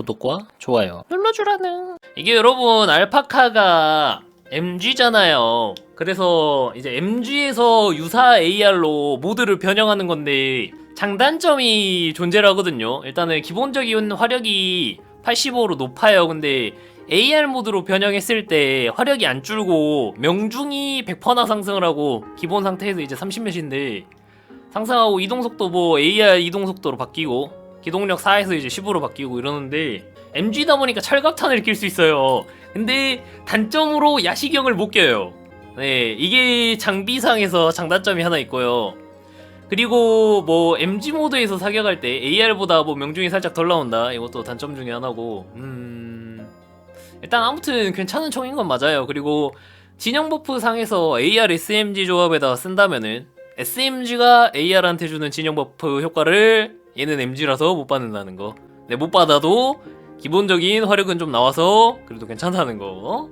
구독과 좋아요 눌러주라는. 이게 여러분 알파카가 MG잖아요. 그래서 이제 MG에서 유사 AR로 모드를 변형하는 건데 장단점이 존재하거든요. 일단은 기본적인 화력이 85로 높아요. 근데 AR 모드로 변형했을 때 화력이 안 줄고 명중이 100%나 상승을 하고 기본 상태에서 이제 30몇인데 상승하고 이동속도 뭐 AR 이동속도로 바뀌고 기동력 4에서 이제 10으로 바뀌고 이러는데 MG다 보니까 철갑탄을 낄 수 있어요. 근데 단점으로 야시경을 못 껴요. 네, 이게 장비상에서 장단점이 하나 있고요. 그리고 뭐 MG 모드에서 사격할 때 AR보다 뭐 명중이 살짝 덜 나온다. 이것도 단점 중에 하나고. 음. 일단 아무튼 괜찮은 총인 건 맞아요. 그리고 진영 버프 상에서 AR SMG 조합에다 쓴다면은 SMG가 AR한테 주는 진영 버프 효과를 얘는 MG라서 못 받는다는 거. 네, 못 받아도 기본적인 화력은 좀 나와서 그래도 괜찮다는 거.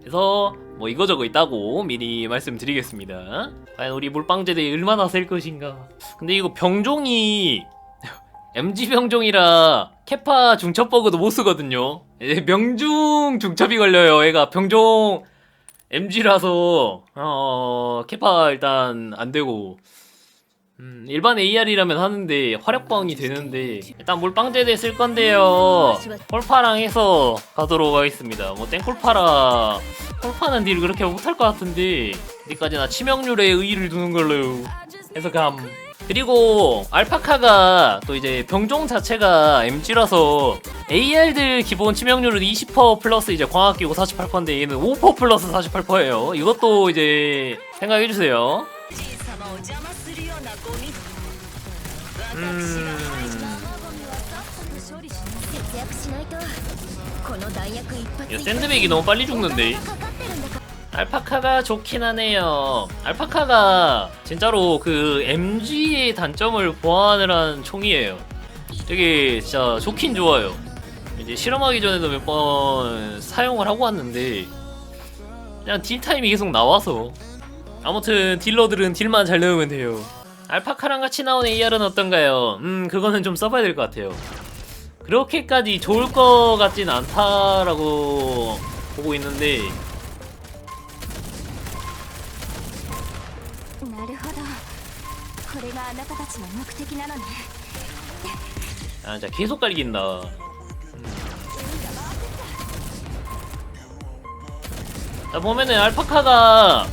그래서 뭐 이거저거 있다고 미리 말씀드리겠습니다. 과연 우리 몰빵제대 얼마나 셀 것인가. 근데 이거 병종이 MG 병종이라 캐파 중첩 버그도 못 쓰거든요. 예, 명중 중첩이 걸려요. 얘가 병종 MG라서 어 캐파 일단 안 되고 음, 일반 AR이라면 하는데 화력방이 되는데 일단 몰빵제대 쓸 건데요. 콜파랑 해서 가도록 하겠습니다. 뭐 땡콜파라 콜파는 딜 그렇게 못할 것 같은데 어디까지나 치명률에 의의를 두는 걸로 해서 감. 그리고 알파카가 또 이제 병종 자체가 MG라서 AR들 기본 치명률은 20% 플러스 이제 광학 끼고 48%인데 얘는 5% 플러스 48%예요. 이것도 이제 생각해주세요 節約しないとこの弾薬一発 야, 샌드백이 너무 빨리 죽는데. かかってるんだか 알파카가 좋긴 하네요. 알파카가 진짜로 그 MG의 단점을 보완을 한 총이에요. 되게 진짜 좋긴 좋아요. 이제 실험하기 전에도 몇 번 사용을 하고 왔는데 그냥 딜 타임이 계속 나와서 아무튼 딜러들은 딜만 잘 넣으면 돼요. 알파카랑 같이 나온 AR은 어떤가요? 음 그거는 좀 써봐야 될 것 같아요. 그렇게까지 좋을 것 같진 않다라고 보고 있는데. 아 진짜 계속 깔긴다. 음. 자 보면은 알파카가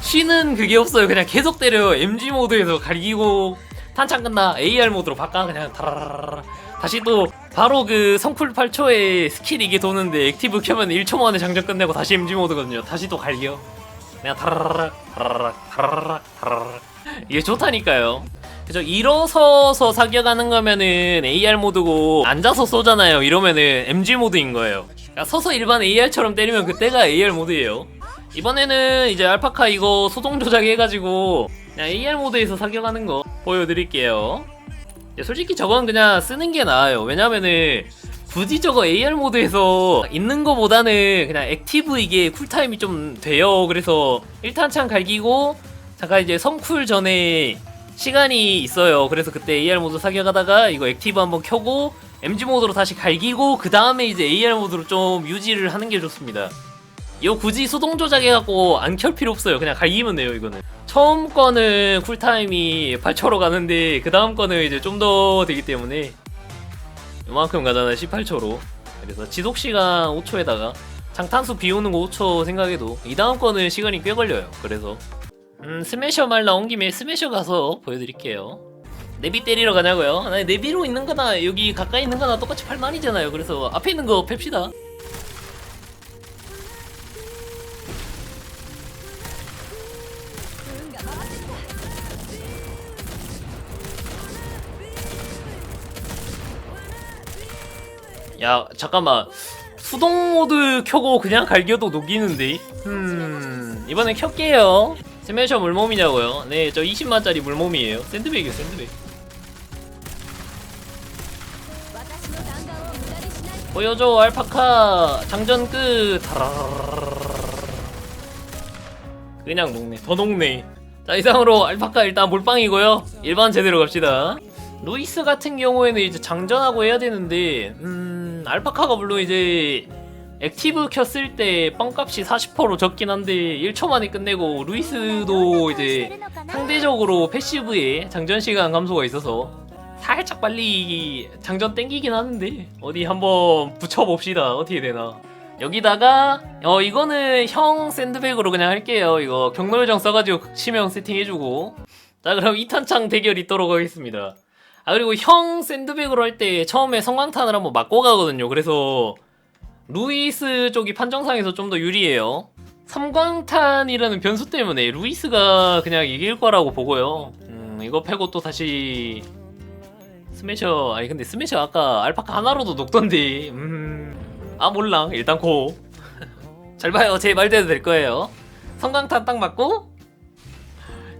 쉬는 그게 없어요. 그냥 계속 때려요. MG 모드에서 갈기고 탄창 끝나 AR 모드로 바꿔 그냥 다라라라 다시 또 바로 그 성쿨 8초에 스킬 이게 도는데 액티브 켜면 1초 만에 장전 끝내고 다시 MG 모드거든요. 다시 또 갈겨. 그냥 다라라락 이게 좋다니까요. 그죠? 일어서서 사격하는 거면은 AR 모드고 앉아서 쏘잖아요. 이러면은 MG 모드인 거예요. 그러니까 서서 일반 AR처럼 때리면 그때가 AR 모드예요 이번에는 이제 알파카 이거 소동 조작해가지고 그냥 AR 모드에서 사격하는 거 보여드릴게요 야, 솔직히 저건 그냥 쓰는 게 나아요 왜냐면은 굳이 저거 AR 모드에서 있는 거보다는 그냥 액티브 이게 쿨타임이 좀 돼요 그래서 1탄창 갈기고 잠깐 이제 성쿨 전에 시간이 있어요. 그래서 그때 AR 모드 사격하다가 이거 액티브 한번 켜고 MG 모드로 다시 갈기고 그 다음에 이제 AR 모드로 좀 유지를 하는 게 좋습니다. 이거 굳이 수동 조작해갖고 안 켤 필요 없어요. 그냥 갈기면 돼요, 이거는. 처음 거는 쿨타임이 8초로 가는데 그 다음 거는 이제 좀 더 되기 때문에 이만큼 가잖아요, 18초로. 그래서 지속 시간 5초에다가 장탄수 비우는 거 5초 생각해도 이 다음 거는 시간이 꽤 걸려요. 그래서 음 스매셔 말 나온 김에 스매셔 가서 보여드릴게요 내비 때리러 가냐고요? 아니 내비로 있는 거나 여기 가까이 있는 거나 똑같이 8만이잖아요 그래서 앞에 있는 거 팹시다 야 잠깐만. 수동 모드 켜고 그냥 갈겨도 녹이는데? 음 이번엔 켤게요. 스매셔 물몸이냐고요? 네 저 20만짜리 물몸이에요. 샌드백이요 샌드백. 보여줘 알파카. 장전 끝. 그냥 녹네 더 녹네 자 이상으로 알파카 일단 몰빵이고요 일반 제대로 갑시다 루이스 같은 경우에는 이제 장전하고 해야 되는데 음 알파카가 물론 이제 액티브 켰을 때 뻥값이 40%로 적긴 한데 1초 만에 끝내고 루이스도 이제 상대적으로 패시브에 장전 시간 감소가 있어서 살짝 빨리 장전 땡기긴 하는데 어디 한번 붙여봅시다. 어떻게 되나. 여기다가 어 이거는 형 샌드백으로 그냥 할게요. 이거 경로요정 써가지고 치명 세팅해주고. 자 그럼 2탄창 대결 있도록 하겠습니다 아 그리고 형 샌드백으로 할 때 처음에 성광탄을 한번 맞고 가거든요. 그래서 루이스 쪽이 판정상에서 좀 더 유리해요. 삼광탄이라는 변수 때문에 루이스가 그냥 이길 거라고 보고요. 음 이거 패고 또 다시 스매셔 아니 근데 스매셔 아까 알파카 하나로도 녹던데. 음 아 몰라. 일단 고. 잘 봐요. 제 말대로 될 거예요. 성광탄 딱 맞고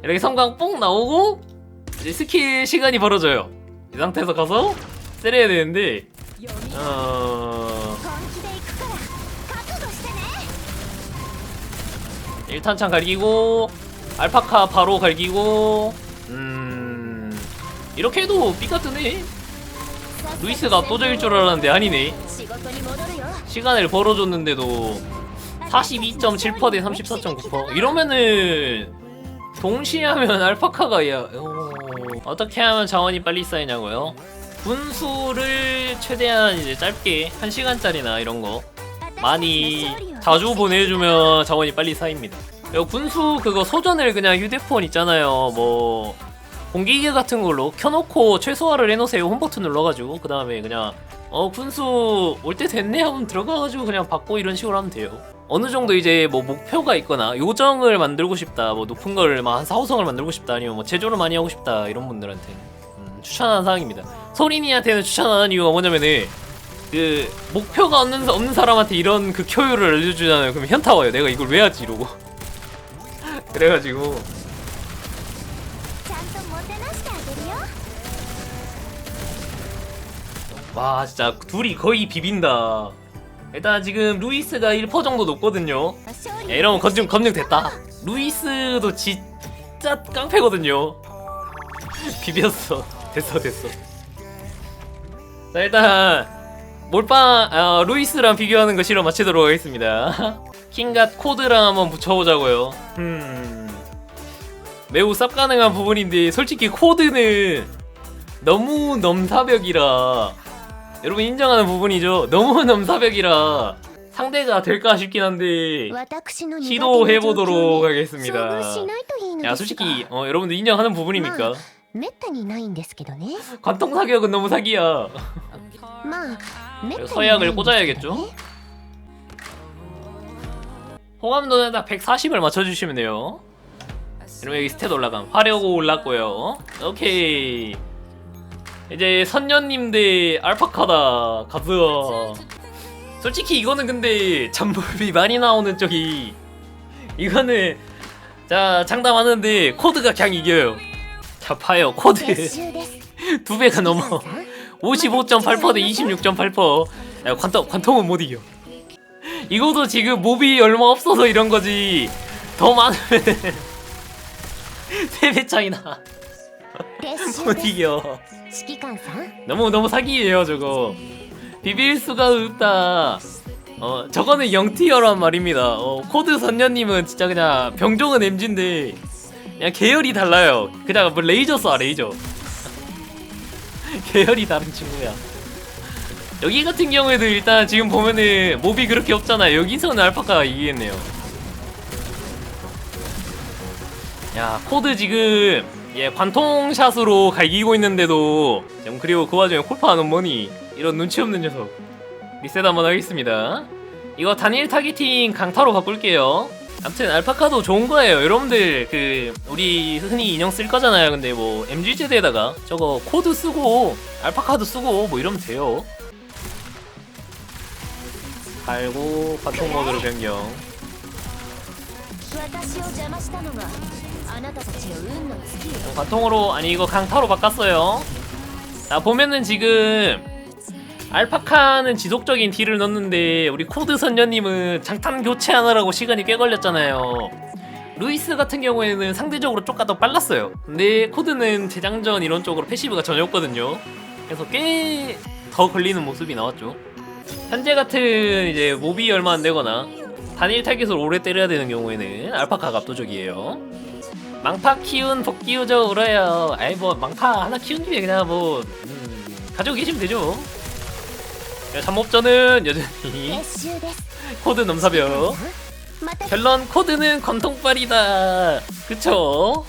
이렇게 성광 뽕 나오고 이제 스킬 시간이 벌어져요 이 상태에서 가서 때려야 되는데 어... 1탄창 갈기고 알파카 바로 갈기고 음... 이렇게 해도 삐같으네 루이스가 또 저길 줄 알았는데 아니네. 시간을 벌어줬는데도 42.7%대 34.9% 이러면은 동시에 하면 알파카가 야... 어... 어떻게 하면 자원이 빨리 쌓이냐고요? 분수를 최대한 이제 짧게 1시간짜리나 이런 거 많이 자주 보내주면 자원이 빨리 쌓입니다. 그리고 군수 그거 소전을 그냥 휴대폰 있잖아요. 뭐 공기계 같은 걸로 켜놓고 최소화를 해놓으세요. 홈버튼 눌러가지고 그 다음에 그냥 어 군수 올 때 됐네 하면 들어가가지고 그냥 받고 이런 식으로 하면 돼요. 어느 정도 이제 뭐 목표가 있거나 요정을 만들고 싶다 뭐 높은 걸막 사우성을 만들고 싶다 아니면 뭐 제조를 많이 하고 싶다 이런 분들한테. 음, 추천하는 사항입니다. 소린이한테는 추천하는 이유가 뭐냐면은 그 목표가 없는, 없는 사람한테 이런 그 효율을 알려주잖아요. 그럼 현타 와요. 내가 이걸 왜 하지? 이러고. 그래가지고. 와 진짜 둘이 거의 비빈다. 일단 지금 루이스가 1% 정도 높거든요. 勝 야, 利 이러면 검증 검증됐다. 루이스도 진짜 깡패거든요. 비볐어. 됐어 됐어. 자 일단 몰빵 어, 루이스랑 비교하는 거 실험 마치도록 하겠습니다. 킹갓 코드랑 한번 붙여보자고요. 음 매우 쌉 가능한 부분인데 솔직히 코드는 너무 넘사벽이라 여러분 인정하는 부분이죠. 너무 넘사벽이라 상대가 될까 싶긴 한데 시도해 보도록 하겠습니다. 야 솔직히 어, 여러분들 인정하는 부분입니까? 관통 사격은 너무 사기야. 서약을 꽂아야겠죠? 호감도에다 140을 맞춰주시면 돼요. 여러분 여기 스탯 올라감 화려고 올랐고요. 오케이. 이제 선녀님 대 알파카다 가자 솔직히 이거는 근데 잠볼비 많이 나오는 쪽이 이거는 자 장담하는데 코드가 그냥 이겨요. 자 봐요 코드. 두 배가 넘어. 55.8%대 26.8% 관통, 관통은 못 이겨. 이거도 지금 몹이 얼마 없어서 이런 거지. 더 많으면 세배 차이나. 못 이겨. 너무 너무 사기예요 저거. 비빌 수가 없다. 어 저거는 영티어란 말입니다. 어 코드 선녀님은 진짜 그냥 병종은 엠진데 그냥 계열이 달라요. 그냥 뭐 레이저 써 레이저. 계열이 다른 친구야. 여기 같은 경우에도 일단 지금 보면은 몹이 그렇게 없잖아요. 여기서는 알파카가 이기겠네요. 야 코드 지금 예 관통샷으로 갈기고 있는데도 그리고 그 와중에 콜파하는 뭐니 이런 눈치 없는 녀석 리셋 한번 하겠습니다. 이거 단일 타겟팅 강타로 바꿀게요. 아무튼 알파카도 좋은 거예요. 여러분들 그 우리 흔히 인형 쓸 거잖아요. 근데 뭐 MG 제드에다가 저거 코드 쓰고 알파카도 쓰고 뭐 이러면 돼요. 갈고 관통 모드로 변경. 어, 관통으로 아니 이거 강타로 바꿨어요. 자 보면은 지금 알파카는 지속적인 딜을 넣는데 우리 코드 선녀님은 장탄 교체하느라고 시간이 꽤 걸렸잖아요. 루이스 같은 경우에는 상대적으로 조금 더 빨랐어요. 근데 코드는 재장전 이런 쪽으로 패시브가 전혀 없거든요. 그래서 꽤 더 걸리는 모습이 나왔죠. 현재 같은 이제 모비 얼마 안 되거나 단일 타깃을 오래 때려야 되는 경우에는 알파카가 압도적이에요. 망파 키운 복귀우죠 울어요. 아이 뭐 망파 하나 키운 김에 그냥 뭐 음, 가지고 계시면 되죠. 네, 잠몹전은 여전히 코드 넘사벽. 결론 코드는 관통발이다. 그쵸?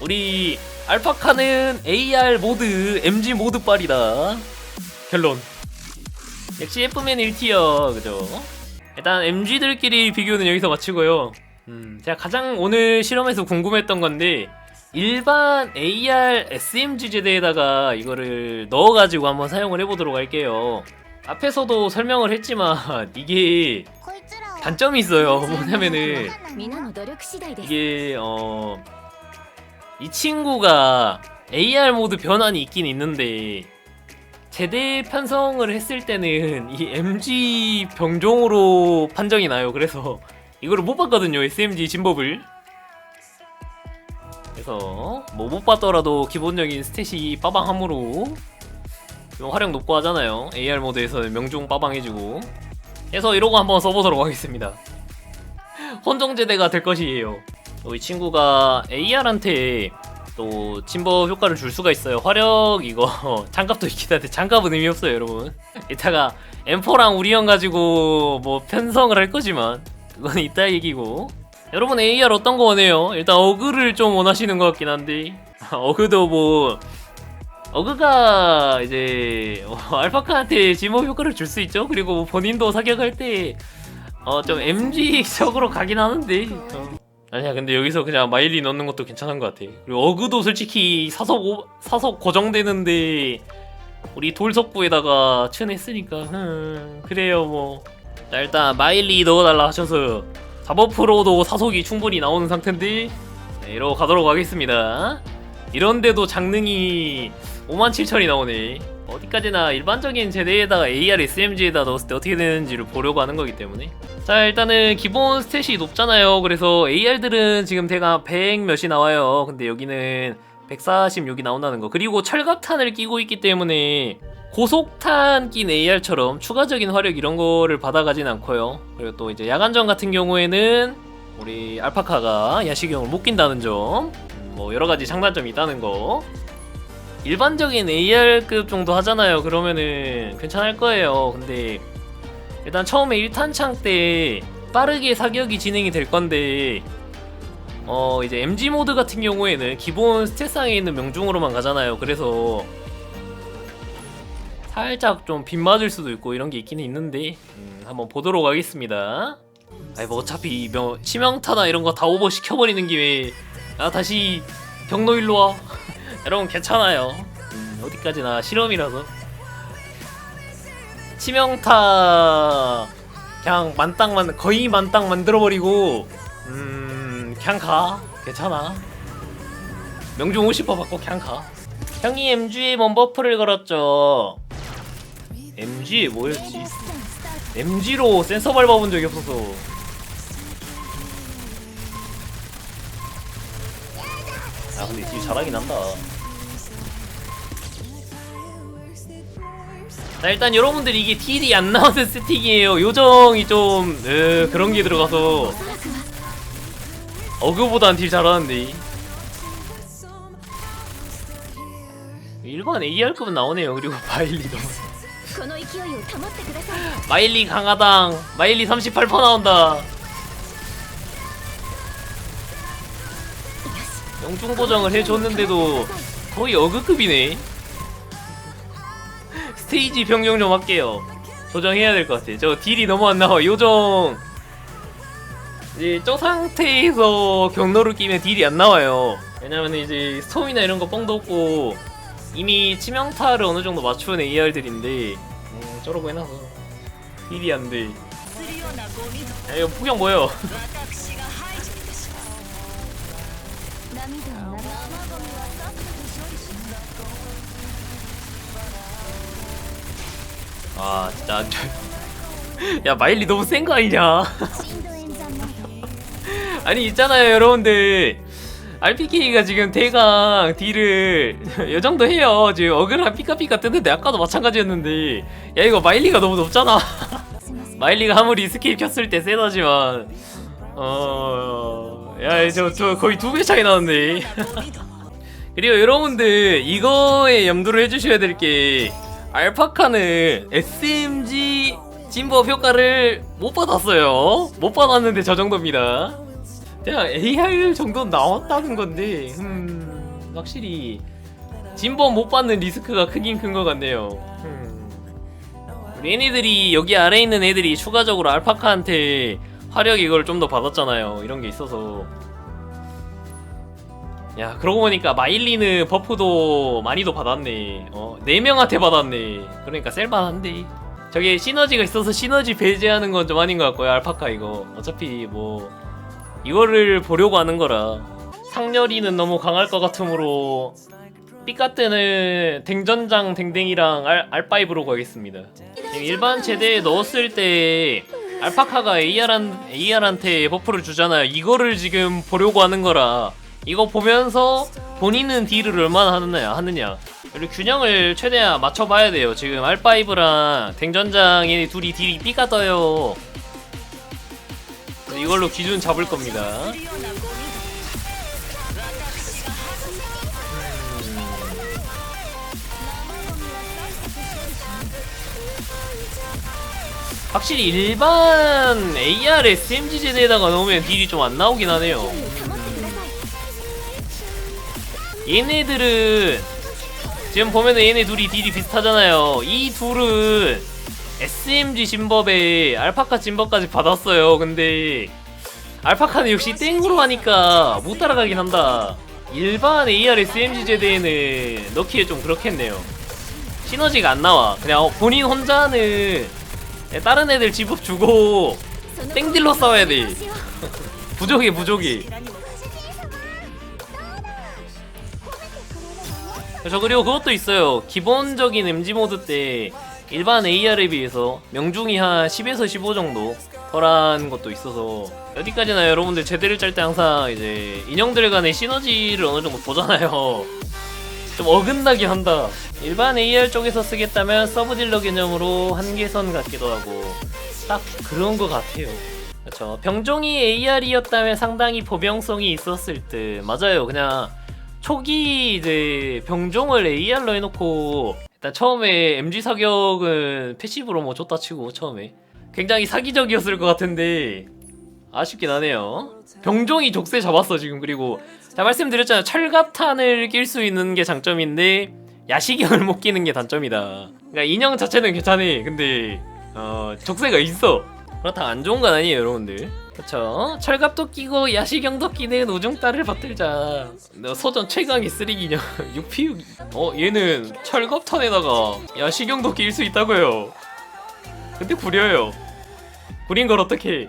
우리 알파카는 AR 모드, MG 모드빨이다. 결론. 역시 F맨 1티어, 그죠? 일단 MG들끼리 비교는 여기서 마치고요. 음, 제가 가장 오늘 실험에서 궁금했던 건데, 일반 AR SMG 제대에다가 이거를 넣어가지고 한번 사용을 해보도록 할게요. 앞에서도 설명을 했지만, 이게 단점이 있어요. 뭐냐면은, 이게, 어, 이 친구가 AR 모드 변환이 있긴 있는데 제대 편성을 했을 때는 이 MG 병종으로 판정이 나요. 그래서 이거를 못 봤거든요. SMG 진법을. 그래서 뭐 못 봤더라도 기본적인 스탯이 빠방함으로 좀 활용 높고 하잖아요. AR 모드에서는 명중 빠방해주고. 그래서 이러고 한번 써보도록 하겠습니다. 혼종제대가 될 것이에요. 또 이 친구가 AR한테 또 진법 효과를 줄 수가 있어요. 화력 이거 장갑도 있긴 한데 장갑은 의미 없어요, 여러분. 이따가 M4랑 우리 형 가지고 뭐 편성을 할 거지만 그건 이따 얘기고. 여러분 AR 어떤 거 원해요? 일단 어그를 좀 원하시는 것 같긴 한데 어그도 뭐 어그가 이제 어, 알파카한테 진법 효과를 줄 수 있죠. 그리고 뭐 본인도 사격할 때 어 좀 MG적으로 가긴 하는데 어. 아니야 근데 여기서 그냥 마일리 넣는 것도 괜찮은 것 같아. 그리고 어그도 솔직히 사석 오, 사석 고정되는데 우리 돌석부에다가 춘했으니까 흠, 그래요 뭐. 자, 일단 마일리 넣어달라 하셔서 4버프로도 사석이 충분히 나오는 상태인데 네, 이러고 가도록 하겠습니다. 이런데도 장능이 57,000이 나오네 어디까지나 일반적인 제대에다가 AR SMG에다 넣었을 때 어떻게 되는지를 보려고 하는 거기 때문에. 자 일단은 기본 스탯이 높잖아요. 그래서 AR들은 지금 대강 100 몇이 나와요. 근데 여기는 146이 나온다는 거. 그리고 철갑탄을 끼고 있기 때문에 고속탄 낀 AR처럼 추가적인 화력 이런 거를 받아가진 않고요. 그리고 또 이제 야간전 같은 경우에는 우리 알파카가 야시경을 못 낀다는 점, 음, 뭐 여러 가지 장단점이 있다는 거. 일반적인 AR급 정도 하잖아요. 그러면은 괜찮을 거예요. 근데 일단 처음에 1탄창 때 빠르게 사격이 진행이 될 건데 어 이제 MG 모드 같은 경우에는 기본 스탯상에 있는 명중으로만 가잖아요. 그래서 살짝 좀 빗맞을 수도 있고 이런 게 있긴 있는데 음, 한번 보도록 하겠습니다. 아니 뭐 어차피 명, 치명타나 이런 거 다 오버 시켜버리는 김에 아 다시 경로 일로 와 여러분 괜찮아요. 음, 어디까지나 실험이라서. 치명타 그냥 만땅 만 거의 만땅 만들어버리고 음 그냥 가. 괜찮아. 명중 50% 받고 그냥 가. 형이 MG에 먼 버프를 걸었죠. MG에 뭐였지? MG로 센서 밟아본 적이 없어서. 아 근데 딜 잘하긴 한다 자 일단 여러분들 이게 TD 안 나오는 스틱이에요. 요정이 좀 으, 그런 게 들어가서 어그보단 딜 잘하는데. 일반 AR급은 나오네요. 그리고 바일리도 마일리 강하당. 마일리 38% 나온다. 영중 보정을 해줬는데도 거의 어그급이네. 스테이지 변경 좀 할게요. 조정해야 될 것 같아. 저 딜이 너무 안 나와. 요정. 이제 저 상태에서 경로를 끼면 딜이 안 나와요. 왜냐면 이제 스톰이나 이런 거 뻥도 없고 이미 치명타를 어느 정도 맞추는 AR들인데 음, 저러고 해놔서 딜이 안 돼. 야 이거 풍경 뭐예요 아 진짜 안 좋. 야 마일리 너무 센 거 아니냐? 아니 있잖아요 여러분들. RPK가 지금 대강 딜을 요정도 해요 지금 어그라 피카피카 뜨는데 아까도 마찬가지였는데 야 이거 마일리가 너무 높잖아 마일리가 아무리 스킬 켰을 때 세다지만 어야 이제 저 거의 두 배 차이 나는데 그리고 여러분들 이거에 염두를 해주셔야 될게 알파카는 SMG 진법 효과를 못 받았어요. 못 받았는데 저 정도입니다. 그냥 AR 정도 나왔다는 건데, 음, 확실히 진법 못 받는 리스크가 크긴 큰 것 같네요. 음. 우리 얘네들이 여기 아래 있는 애들이 추가적으로 알파카한테 화력 이걸 좀 더 받았잖아요. 이런 게 있어서. 야 그러고 보니까 마일리는 버프도 많이도 받았네. 어 4명한테 받았네. 그러니까 셀만한데. 저게 시너지가 있어서 시너지 배제하는 건 좀 아닌 것 같고요 알파카 이거. 어차피 뭐 이거를 보려고 하는 거라 상렬이는 너무 강할 것 같으므로 삐까때는 댕전장 댕댕이랑 알, R5로 가겠습니다. 일반 제대에 넣었을 때 알파카가 AR한, AR한테 버프를 주잖아요. 이거를 지금 보려고 하는 거라 이거 보면서 본인은 딜을 얼마나 하느냐 하느냐. 그리고 균형을 최대한 맞춰봐야 돼요. 지금 R5랑 댕전장이 둘이 딜이 삐까 떠요. 이걸로 기준 잡을 겁니다. 확실히 일반 AR SMG 제대에다가 넣으면 딜이 좀 안 나오긴 하네요 얘네들은 지금 보면은 얘네 둘이 딜이 비슷하잖아요. 이 둘은 SMG 진법에 알파카 진법까지 받았어요. 근데 알파카는 역시 땡으로 하니까 못 따라가긴 한다. 일반 AR SMG 제대에는 넣기에 좀 그렇겠네요. 시너지가 안 나와. 그냥 본인 혼자는 다른 애들 집업 주고 땡딜로 싸워야 돼. 부족이 부족이 저 그리고 그것도 있어요. 기본적인 MG 모드 때 일반 AR에 비해서 명중이 한 10에서 15 정도 덜한 것도 있어서 어디까지나 여러분들 제대를 짤 때 항상 이제 인형들 간의 시너지를 어느 정도 보잖아요. 좀 어긋나긴 한다. 일반 AR 쪽에서 쓰겠다면 서브 딜러 개념으로 한계선 같기도 하고 딱 그런 것 같아요. 그렇죠. 병종이 AR이었다면 상당히 보병성이 있었을 듯. 맞아요. 그냥 초기 이제 병종을 AR로 해놓고 일단 처음에 MG 사격은 패시브로 뭐 줬다 치고 처음에 굉장히 사기적이었을 것 같은데 아쉽긴 하네요. 병종이 족쇄 잡았어 지금 그리고 자 말씀드렸잖아요 철갑탄을 낄 수 있는 게 장점인데 야시경을 못 끼는 게 단점이다. 그러니까 인형 자체는 괜찮네. 근데 어 족쇄가 있어. 그렇다 안 좋은 건 아니에요 여러분들. 그쵸? 철갑도 끼고 야시경도 끼는 우중따를. 너 소전 최강의 쓰레기냐? 6피육. 어 얘는 철갑탄에다가 야시경도 낄수 있다고요. 근데 구려요. 구린 걸 어떻게?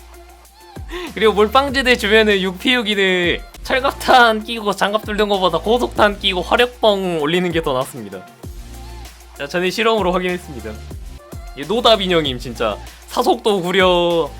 그리고 몰빵지대 주변에 6피우기는 철갑탄 끼고 장갑 뚫는 것보다 고속탄 끼고 화력뻥 올리는 게 더 낫습니다. 자, 전에 실험으로 확인했습니다. 이 노답 인형임 진짜. 사속도 구려,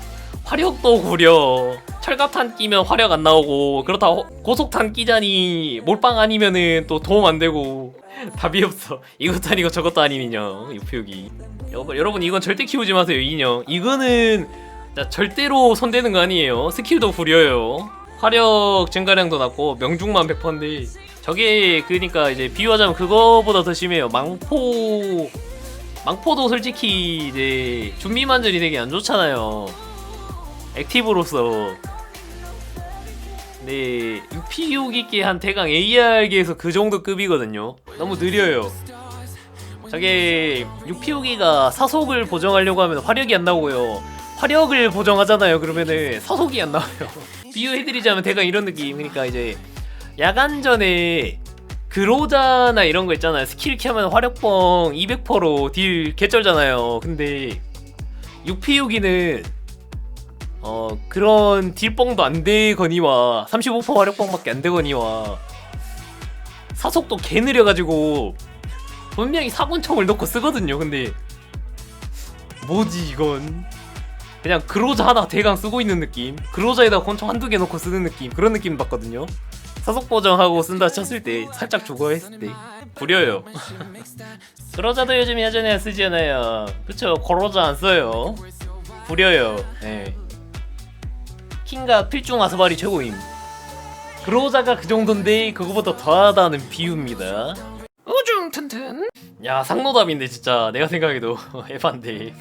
화력도 구려, 철갑탄 끼면 화력 안 나오고 그렇다. 호- 고속탄 끼자니 몰빵 아니면은 또 도움 안 되고. 답이 없어. 이것도 아니고 저것도 아닌 인형 유표기. 여러분, 여러분 이건 절대 키우지 마세요 이 인형. 이거는 자, 절대로 손대는 거 아니에요. 스킬도 구려요. 화력 증가량도 낮고 명중만 100%인데. 저게 그니까 이제 비유하자면 그거보다 더 심해요. 망포 망포도 솔직히 이제 준비만전이 되게 안 좋잖아요. 액티브로서. 네 6P6기께 한 대강 AR기에서 그 정도 급이거든요. 너무 느려요. 저게 6P6기가 사속을 보정하려고 하면 화력이 안 나오고요. 화력을 보정하잖아요. 그러면은 사속이 안 나와요. 비유해드리자면 대강 이런 느낌. 그러니까 이제 야간 전에 그로자나 이런 거 있잖아요. 스킬 키하면 화력뻥 200%로 딜 개쩔잖아요. 근데 6P6기는 어 그런 딜뻥도 안 되거니와 35% 화력뻥밖에 안 되거니와 사속도 개 느려가지고 분명히 사군총을 넣고 쓰거든요. 근데 뭐지 이건? 그냥 그로자 하나 대강 쓰고 있는 느낌. 그로자에다 권총 한두 개 넣고 쓰는 느낌. 그런 느낌 받거든요 사속 보정하고 쓴다 쳤을 때 살짝 죽어 했을 때. 구려요. 그로자도 요즘 예전에 쓰잖아요. 그쵸? 그로자 안 써요. 구려요. 예. 킹과 필중 아스발이 최고임. 그로자가 그 정도인데 그거보다 더하다는 비유입니다. 우중 튼튼. 야 상노답인데 진짜 내가 생각해도 에반데